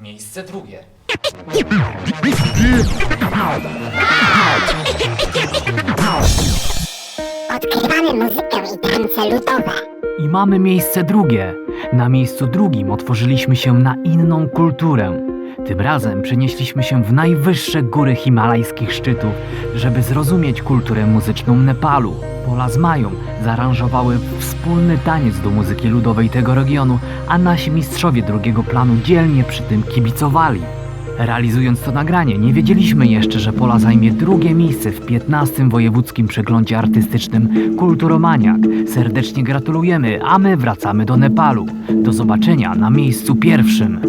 Miejsce drugie. Odkrywamy muzykę i tance ludowe. I mamy miejsce drugie. Na miejscu drugim otworzyliśmy się na inną kulturę. Tym razem przenieśliśmy się w najwyższe góry himalajskich szczytów, żeby zrozumieć kulturę muzyczną Nepalu. Pola z Mają zaaranżowały wspólny taniec do muzyki ludowej tego regionu, a nasi mistrzowie drugiego planu dzielnie przy tym kibicowali. Realizując to nagranie, nie wiedzieliśmy jeszcze, że Pola zajmie drugie miejsce w 15. Wojewódzkim Przeglądzie Artystycznym Kulturomaniak. Serdecznie gratulujemy, a my wracamy do Nepalu. Do zobaczenia na miejscu pierwszym.